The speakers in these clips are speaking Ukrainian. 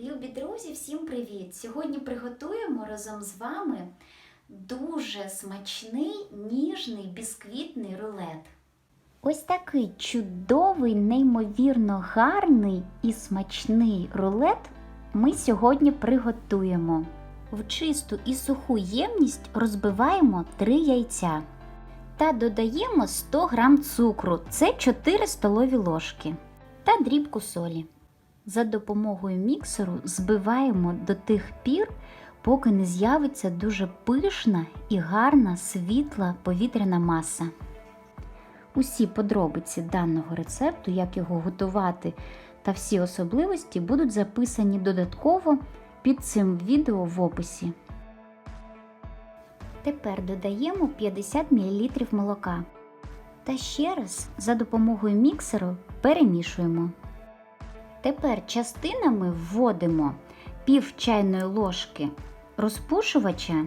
Любі друзі, всім привіт! Сьогодні приготуємо разом з вами дуже смачний ніжний бісквітний рулет. Ось такий чудовий, неймовірно гарний і смачний рулет ми сьогодні приготуємо. В чисту і суху ємність розбиваємо 3 яйця та додаємо 100 г цукру, це 4 столові ложки, та дрібку солі. За допомогою міксеру збиваємо до тих пір, поки не з'явиться дуже пишна і гарна світла повітряна маса. Усі подробиці даного рецепту, як його готувати та всі особливості будуть записані додатково під цим відео в описі. Тепер додаємо 50 мл молока та ще раз за допомогою міксеру перемішуємо. Тепер частинами вводимо пів чайної ложки розпушувача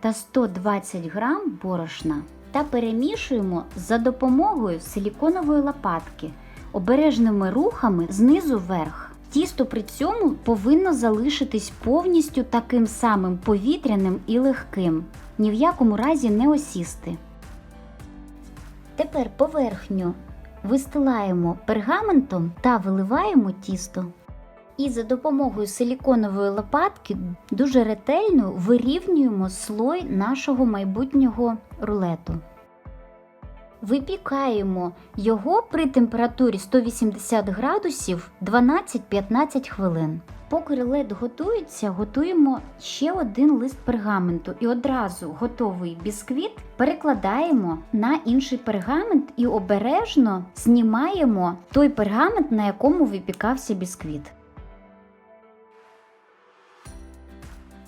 та 120 г борошна та перемішуємо за допомогою силіконової лопатки обережними рухами знизу вверх. Тісто при цьому повинно залишитись повністю таким самим повітряним і легким, ні в якому разі не осісти. Тепер поверхню вистилаємо пергаментом та виливаємо тісто. І за допомогою силіконової лопатки дуже ретельно вирівнюємо слой нашого майбутнього рулету. Випікаємо його при температурі 180 градусів 12-15 хвилин. Поки рулет готується, готуємо ще один лист пергаменту і одразу готовий бісквіт перекладаємо на інший пергамент і обережно знімаємо той пергамент, на якому випікався бісквіт.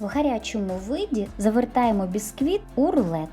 В гарячому виді завертаємо бісквіт у рулет.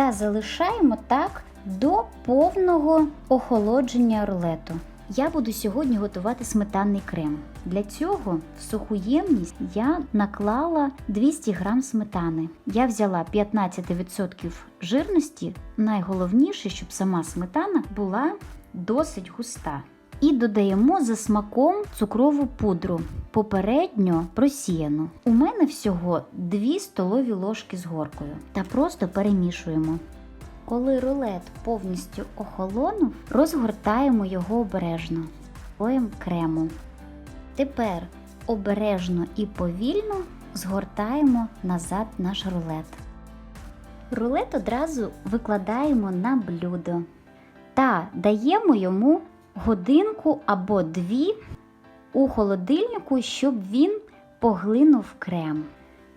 Та залишаємо так до повного охолодження рулету. Я буду сьогодні готувати сметанний крем. Для цього в суху ємність я наклала 200 г сметани. Я взяла 15% жирності. Найголовніше, щоб сама сметана була досить густа. І додаємо за смаком цукрову пудру, попередньо просіяну. У мене всього 2 столові ложки з горкою. Та просто перемішуємо. Коли рулет повністю охолонув, розгортаємо його обережно слоєм крему. Тепер обережно і повільно згортаємо назад наш рулет. Рулет одразу викладаємо на блюдо та даємо йому годинку або дві у холодильнику, щоб він поглинув крем.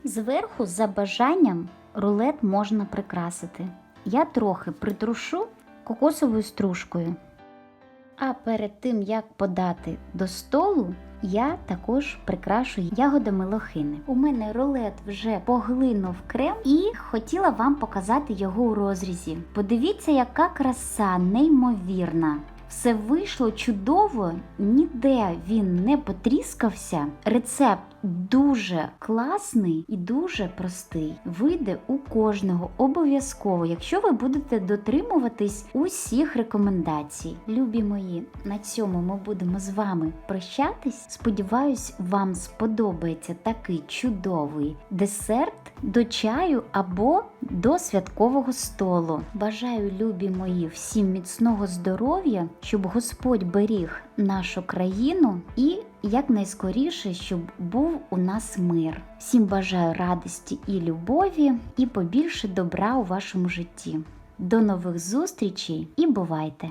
Зверху, за бажанням, рулет можна прикрасити. Я трохи притрушу кокосовою стружкою. А перед тим, як подати до столу, я також прикрашу ягодами лохини. У мене рулет вже поглинув крем і хотіла вам показати його у розрізі. Подивіться, яка краса, неймовірна! Все вийшло чудово, ніде він не потріскався. Рецепт дуже класний і дуже простий. Вийде у кожного обов'язково, якщо ви будете дотримуватись усіх рекомендацій. Любі мої, на цьому ми будемо з вами прощатись. Сподіваюсь, вам сподобається такий чудовий десерт до чаю або до святкового столу. Бажаю, любі мої, всім міцного здоров'я, щоб Господь беріг нашу країну і якнайскоріше, щоб був у нас мир. Всім бажаю радості і любові, і побільше добра у вашому житті. До нових зустрічей і бувайте!